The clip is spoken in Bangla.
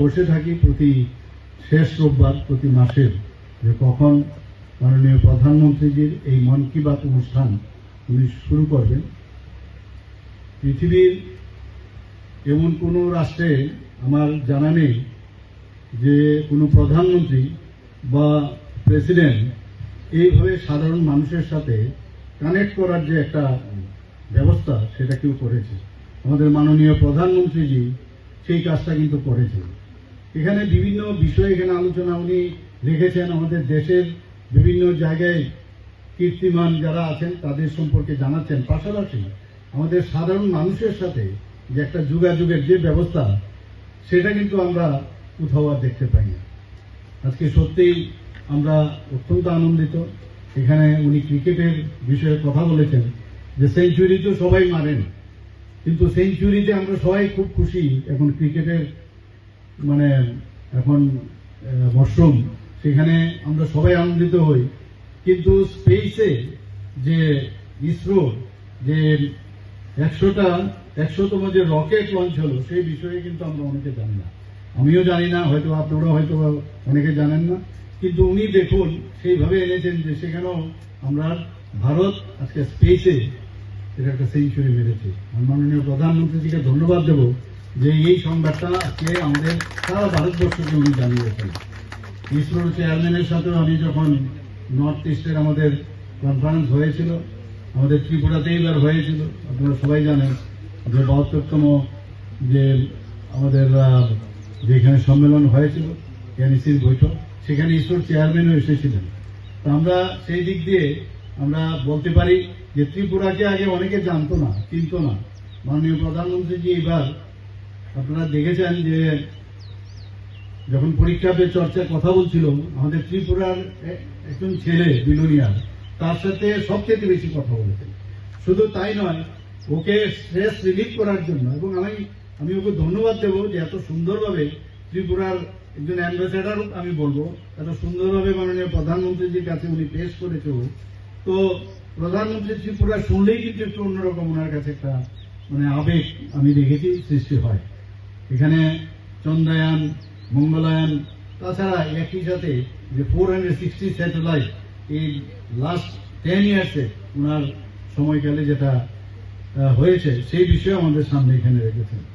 বসে থাকি প্রতি শেষ রোববার, প্রতি মাসের, যে কখন মাননীয় প্রধানমন্ত্রীজির এই মন কি বাত অনুষ্ঠান উনি শুরু করবেন। পৃথিবীর এমন কোনো রাষ্ট্রে আমার জানা নেই যে কোনো প্রধানমন্ত্রী বা প্রেসিডেন্ট এইভাবে সাধারণ মানুষের সাথে কানেক্ট করার যে একটা ব্যবস্থা সেটা কেউ করেছে। আমাদের মাননীয় প্রধানমন্ত্রীজি সেই কাজটা কিন্তু করেছেন। এখানে বিভিন্ন বিষয়ে এখানে আলোচনা উনি রেখেছেন আমাদের দেশের বিভিন্ন জায়গায় কীর্তিমান যারা আছেন, তাদের সম্পর্কে জানাচ্ছেন। পাশাপাশি আমাদের সাধারণ মানুষের সাথে যে একটা যোগাযোগের যে ব্যবস্থা, সেটা কিন্তু আমরা কোথাও আর দেখতে পাই না। আজকে সত্যিই আমরা অত্যন্ত আনন্দিত। এখানে উনি ক্রিকেটের বিষয়ে কথা বলেছেন যে সেঞ্চুরি তো সবাই মারেন কিন্তু সেঞ্চুরিতে আমরা সবাই খুব খুশি। এখন ক্রিকেটের মানে এখন মশরুম সেখানে আমরা সবাই আনন্দিত হই। কিন্তু স্পেসে যে ইসরো, যে একশোটা, একশোতম যে রকেট লঞ্চ হলো, সেই বিষয়ে কিন্তু আমরা অনেকে জানি না। আমিও জানি না, হয়তো আপনারা হয়তো অনেকে জানেন না। কিন্তু উনি দেখুন, সেইভাবে এনেছেন যে সেখানেও আমরা ভারত আজকে স্পেসে এটা একটা সেঞ্চুরি মেরেছে। মাননীয় প্রধানমন্ত্রীজিকে ধন্যবাদ দেব। যে এই সংবাদটা আজকে আমাদের সারা ভারতবর্ষকে উনি জানিয়েছেন। ইসরোর চেয়ারম্যানের সাথেও আমি যখন নর্থ ইস্টের আমাদের কনফারেন্স হয়েছিল, আমাদের ত্রিপুরাতেই এবার হয়েছিল, আপনারা সবাই জানেন যে বাহাত্তরতম যে আমাদের যেখানে সম্মেলন হয়েছিল এনইসির বৈঠক, সেখানে ইসরোর চেয়ারম্যানও এসেছিলেন। তো আমরা সেই দিক দিয়ে আমরা বলতে পারি যে ত্রিপুরাকে আগে অনেকে জানতো না, চিনতো না। মাননীয় প্রধানমন্ত্রীজি এবার আপনারা দেখেছেন যে যখন পরীক্ষা পে চর্চার কথা বলছিল, আমাদের ত্রিপুরার একজন ছেলে বিলোনিয়ার তার সাথে সবচেয়ে বেশি কথা বলেছেন শুধু তাই নয়, ওকে স্ট্রেস রিলিফ করার জন্য, এবং আমি আমি ওকে ধন্যবাদ দেবো যে এত সুন্দরভাবে ত্রিপুরার একজন অ্যাম্বাসেডার আমি বলব, এত সুন্দরভাবে মাননীয় প্রধানমন্ত্রীজির কাছে উনি পেশ করেছে। তো প্রধানমন্ত্রী ত্রিপুরা শুনলেই কিন্তু একটু অন্যরকম ওনার কাছে একটা মানে আবেগ আমি দেখেছি সৃষ্টি হয় এখানে চন্দ্রায়ন, মঙ্গলায়ন, তাছাড়া একই সাথে যে ফোর হান্ড্রেড সিক্সটি স্যাটেলাইট এই লাস্ট টেন ইয়ার্সে ওনার সময়কালে যেটা হয়েছে, সেই বিষয়ে আমাদের সামনে এখানে রেখেছেন।